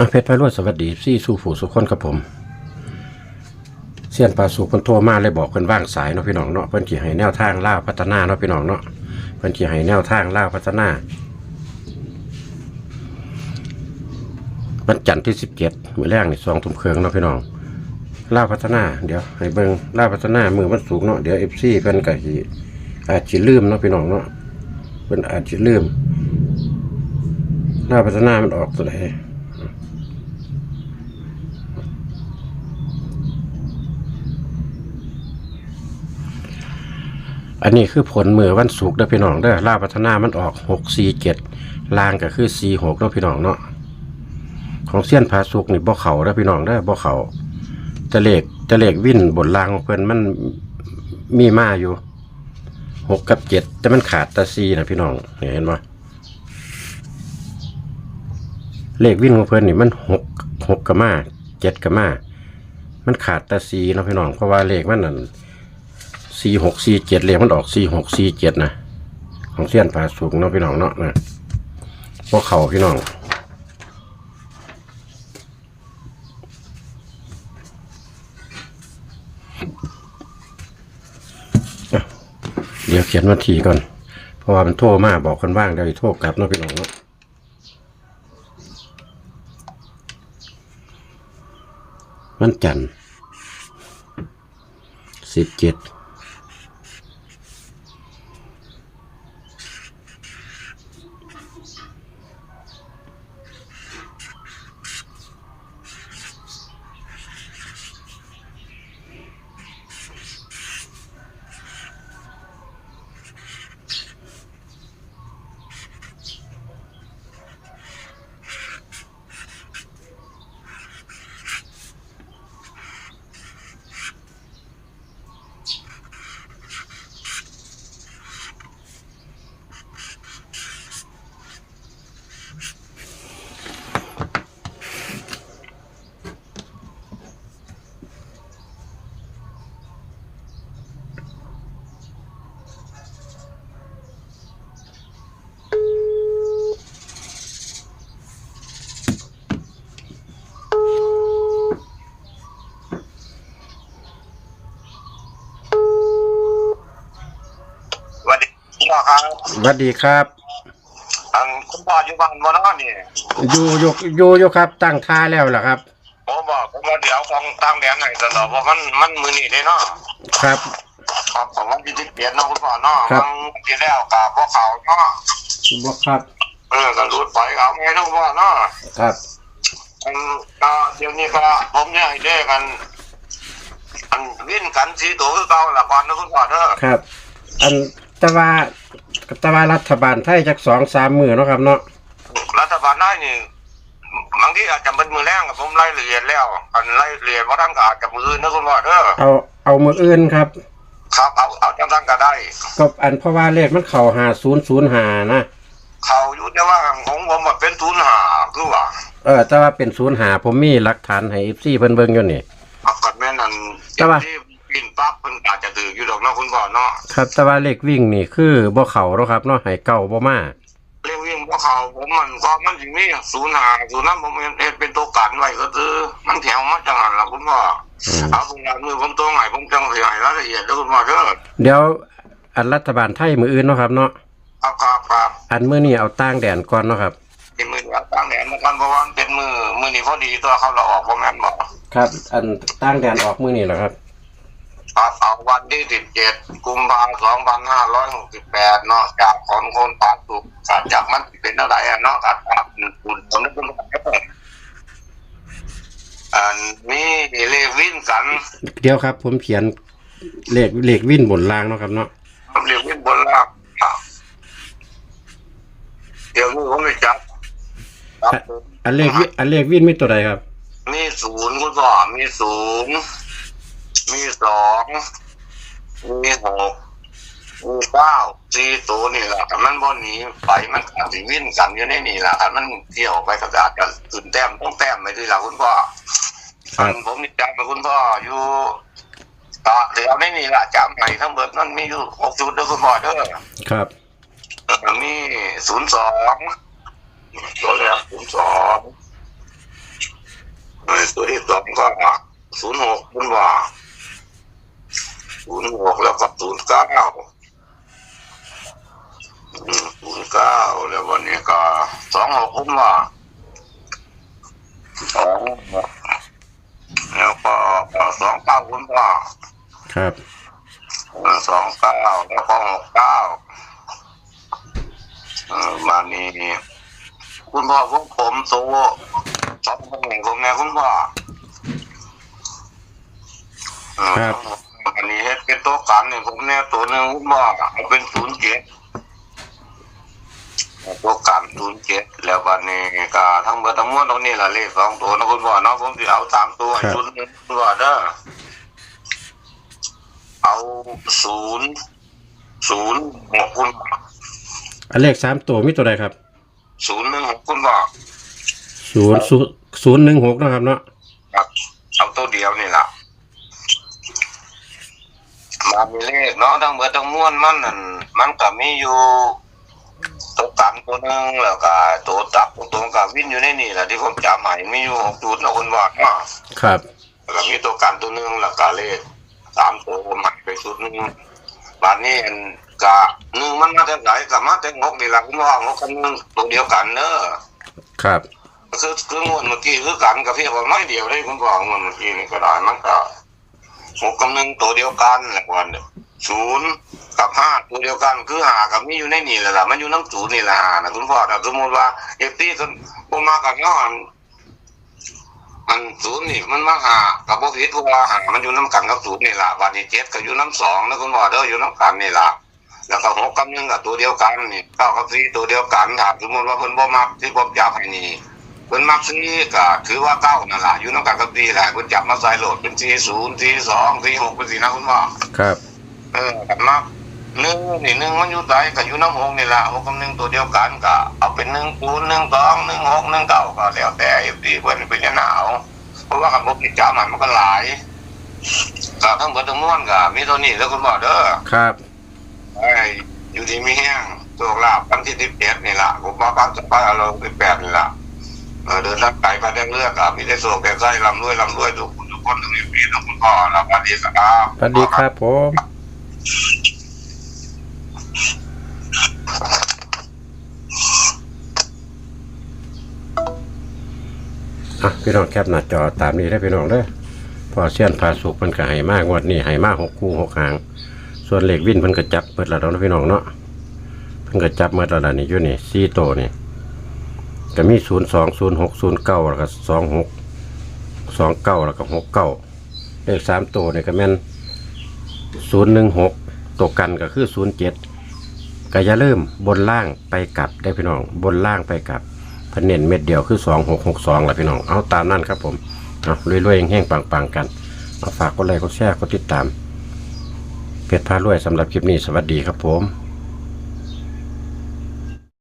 อะเพชรไพโรจน์สวัสดีซี่สู่ฝูสุขคนครับผมเสียนปลาสุกเพิ่นโทรมาเลยบอกเพิ่นว่างสายเนาะพี่น้องเนาะเพิ่นขี่ให้แนวทางล่าพัฒนาเนาะพี่น้องเนาะเพิ่นขี่ให้แนวทางล่าพัฒนาวันจันทร์ที่สิบเจ็ดมือแรกนี่สองทุ่มครึ่งเนาะพี่น้องล่าพัฒนา เดี๋ยวให้เบิ่งล่าพัฒนามือมันสูงเนาะเดี๋ยวเอฟซีเพิ่นก็สิอาจสิลืมเนาะพี่น้องเนาะเพิ่นอาจสิลืมล่าพัฒนามันออกตัวใด อันนี้คือผลมือวันศุกร์เด้อพี่น้องเด้อลาวพัฒนามันออกหกสี่เจ็ดลางก็คือสี่หกเนาะพี่น้องเนาะของเสี้ยนผาสุกนี่บ่เขาเด้อพี่น้องเด้อบ่เขาแตะเลขแตะเลขวิ่นบนลางของเพิ่อนมันมีมาอยู่หกกับเจ็ดแต่มันขาดแตะซีนะพี่น้องเห็นปะเลขวิ่นของเพิ่อนนี่มันหกหกกับมาเจ็ดกับมา มันขาดแตะซีนะพี่น้องเพราะว่าเลขมันนั่น สี่หกสี่เจ็ดเลยมันออกสี่หกสี่เจ็ดนะของเสี้ยนผาสูงเนาะพี่น้องเนาะนะพวกเขาพี่น้องเดี๋ยวเขียนวันที่ก่อน เพราะว่ามันโทรมาบอกคนว่างเดี๋ยวโทรกลับเนาะพี่น้องเนาะวันจันทร์สิบเจ็ด สวัสดีพ่อครับ สวัสดีครับ อันคุณพ่ออยู่บ้านบ่เนาะนี่อยู่อยู่อยู่อยู่ครับ ตั้งท่าแล้วล่ะครับ ผมบอกผมว่าเดี๋ยวของตามแดนให้ตลอดเพราะมันมันมือนี่ได้เนาะครับ ครับผมว่าที่ที่เปลี่ยนเนาะคุณพ่อเนาะครับบางทีแล้วกับพวกเขาเนาะบอกครับเออก็รูดไปเอาไงเนาะคุณพ่อเนาะครับ อันก็เดี๋ยวนี้ก็ผมเนี่ยให้ได้กัน อันวิ่นกันสีตัวคือเก่าละก่อนนะคุณพ่อเด้อครับ อันแตะว่า แตะว่ารัฐบาลไทยจักสองสามมือเนาะครับเนาะรัฐบาลได้นี่บางทีอาจจะเป็นมือแรงกับผมไล่เรียนแล้วอันไล่เรียนว่าท่านก็อาจจะมืออื่นนะคุณพ่อเด้อเอาเอามืออื่นครับ ครับเอาเอาจังทั้งก็ได้ ก็อันเพราะว่าเลขมันเข่าหาศูนย์ศูนย์หานะเขาอยู่แต่ว่าของผมมันเป็นทุนหาคือว่าเออแต่ว่าเป็นศูนย์หาผมมีหลักฐานให้เอฟซีเพิ่นเบิ่งอยู่นี่ปรากฏแม่นั่นแต่ว่า ที่ กินปั๊บเพิ่นอาจจะถืออยู่ดอกเนาะคุณพ่อเนาะครับแต่ว่าเลขวิ่งนี่คือบ่เข่าเนาะครับเนาะให้เก่าบ่มาเรื่องวิ่งพวกเขาผมมันก็มันสิมีศูนย์หาศูนย์นั้นผมเฮ็ดเป็นตัวกันไว้ก็คือมันแถวมาจังหันล่ะคุณพ่ออืมเอาคุณมือผมตัวไหนผมจังสิให้รายละเอียดเด้อคุณพ่อเด้อเดี๋ยวอันรัฐบาลไทยมืออื่นเนาะครับเนาะครับครับครับอันมื้อนี้เอาตั้งแดนก่อนเนาะครับเป็นมือวัดตั้งแดนมาก่อนเพราะว่ามันเป็นมือมือนี้พอดีตัวเขาเราออกบ่แม่นบ่ครับ อันตั้งแดนออกมื้อนี้แหละครับ ครับเอาวันที่17กุมภาพันธ์2568เนาะจากของคนปาสุกจากมันเป็นอะไรอะเนาะครับคุณผมนึกว่าอันนี้เลวินสันเดี๋ยวครับ ผมเขียนเลขเลขวิ่นบนรางเนาะครับเนาะเลวินบนล่างครับเดี๋ยวนี้ผมไม่จับอันเลขวิอันเลขวิ่นมีตัวใดครับ มีศูนย์คุณพ่อมีศูนย์ มีสองมีหกมีเก้าสี่ตัวนี่แหละแต่มันบนนี้ไปมันอาจจะวิ่นกันอยู่ในนี่แหละครับมันเที่ยวไปก็อาจจะตื่นแต้มต้องแต้มไปด้วยล่ะคุณพ่อครับผมนี่จำไปคุณพ่ออยู่ก็เดี๋ยวในนี่แหละจำให้ทั้งหมดนั่นมีอยู่หกจุดเด้อคุณพ่อเด้อ ครับ เออมีศูนย์สองตัวแรกศูนย์สองไอ้ตัวที่สองก็ศูนย์หกคุณว่าศูนย์หกแล้วก็ศูนย์ เก้าศูนย์เก้าแล้ววันนี้ก็สองหกคุณว่าสองหกแล้วก็สองเก้าคุณว่าครับสองเก้าแล้วก็หกเก้าเออมานี่คุณพ่อพวกผมโตสองคนหนึ่งผมเนี่ยคุณพ่อเออครับ ตัวกันเนี่ยผมเนี่ยตัวหนึ่งคุณพ่อเอาเป็นศูนย์เจ็ดตัวกันศูนย์เจ็ดแล้ววันนี้ก็ทั้งเบอร์ทั้งมวลตรงนี้ละเลขสองตัวนะคุณพ่อเนาะผมจะเอาสามตัวครับชุดหนึงคุณพ่อเด้อเอาศูนย์ศูนย์หกคุณอันเลขสามตัวมีตัวใดครับศูนย์หนึ่งหกคุณบอกศูนย์ศูนย์ศูนย์หนึ่งหกนะครับเนาะครับเอาตัวเดียวนี่แหละ มามีเลขเนาะทั้งเบิดทั้งมวลมันนั่นมันก็มีอยู่ตัวกันตัวหนึ่งแล้วก็ตัวตับตัวกับวินอยู่ในนี่แหละที่ผมจำใหม่มีอยู่หกจุดนะคุณบอกเนาะครับ แล้วก็มีตัวกันตัวหนึ่งแล้วก็เลขสามตัวผมหันไปชุดหนึ่งบานนี้อันกะหนึ่งมันมาจากไหนกับมาจากงกนี่แหละคุณว่าหกกันหนึ่งตัวเดียวกันเนอะครับ คือคืองวดเมื่อกี้คือกันกับพี่บอกน้อยเดียวได้คุณบอกงวดเมื่อกี้นี่ก็ได้มันก็ หกกับหนึ่งตัวเดียวกันแหละวันเนี่ยศูนย์กับห้าตัวเดียวกันคือหากับมีอยู่ในนี่แหละล่ะมันอยู่น้ำศูนย์นี่แหละหานะคุณพ่อแต่สมมติว่าเอฟตีกันผมมากับย้อนมันศูนย์นี่มันมาหากับพวกพิษพวกว่าหามันอยู่น้ำกันกับศูนย์นี่แหละวันนี้เจ็ดก็อยู่น้ำสองนะคุณพ่อเด้ออยู่น้ำกันนี่แหละแล้วก็หกกับหนึ่งกับตัวเดียวกันนี่เก้ากับสี่ตัวเดียวกันถามสมมติว่าเพิ่นบ่มักที่ผมจับให้นี่ เพิ่นมักซีก็ถือว่าเก้านั่นล่ะอยู่นำกันกับตีแหละเพิ่นจับมาใส่โหลดเป็นสี่ศูนย์สี่สองสี่หกเป็นสี่นะคุณว่าครับ เออกันมักหนึ่งนี่หนึ่งมันอยู่ใต้ก็อยู่น้ำหกนี่ล่ะหกกับหนึ่งตัวเดียวกันก็เอาเป็นหนึ่งศูนย์หนึ่งสองหนึ่งหกหนึ่งเก้าก็แล้วแต่เอฟดีเพิ่นเป็นหนาวเพราะว่ากันบ่กิจจามันมันก็หลายก็ทั้งเบิดทั้งมวลก็มีเท่านี้แล้วคุณบอกเด้อครับไอ้อยู่ที่มีแห้งตัวลาบวันที่สิบเอ็ดนี่ล่ะผมว่าบ้านจะไปเอาลงสิบแปดนี่ล่ะ เดินทางไกลมาได้เลือกอะมีได้โศกแต่ไส้ลำรวยลำรวยทุกคนทุกคนทั้งนี้พี่ทั้งคุณพ่อแล้วสวัสดีครับสวัสดีครับผมอะพี่น้องแคปหน้าจอตามนี้ได้พี่น้องเด้อพอเสี้ยนพาสุกมันก็ให้มากงวดนี้ให้มากหกคู่หกหาง ส่วนเหล็กวินเพิ่นก็จับเปิดแล้วเนาะพี่น้องเนาะเพิ่นก็จับเมื่อแล้วล่ะนี่อยู่นี่สี่โตนี่ ก็มีศูนย์สองศูนย์หกศูนย์เก้าแล้วก็สองหกสองเก้าแล้วก็หกเก้าเลขสามตัวนี่ก็แม่นศูนย์หนึ่งหกตัวกันก็คือศูนย์เจ็ดก็อย่าลืมบนล่างไปกลับได้พี่น้อง บนล่างไปกลับพนเน้นเม็ดเดียวคือสองหกหกสองแหละพี่น้องเอาตามนั่นครับผมเอารวยๆแห้งๆปังๆกันเอาฝากกดไลค์กดแชร์กดติดตามเพชรพารวยสำหรับคลิปนี้สวัสดีครับผม